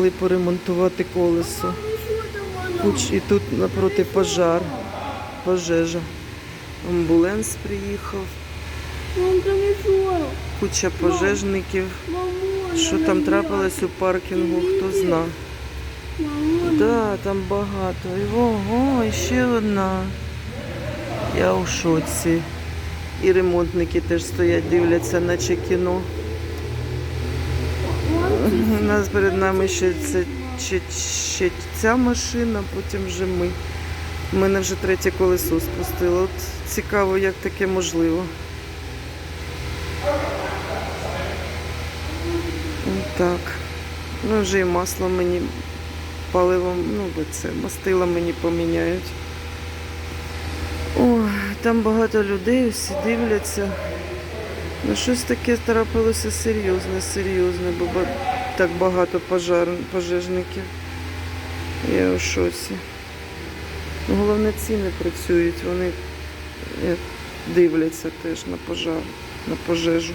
Могли поремонтувати колесо. І тут напроти пожар, пожежа. Амбуланс приїхав, куча пожежників. Що там трапилось у паркінгу, хто зна. Да, там багато. І ого, і ще одна. Я у шоці. І ремонтники теж стоять, дивляться, наче кіно. У нас перед нами ще, це, ще, ще ця машина, потім вже ми. У мене вже третє колесо спустило. От цікаво, як таке можливо. Так. Ну, вже і масло мені паливо, ну, це мастила мені поміняють. О, там багато людей, всі дивляться. Ну, щось таке трапилося серйозне, серйозне, бо так багато пожар, пожежників. Я у шоці. Ну, Головне, ціни працюють, вони дивляться теж на пожар, на пожежу.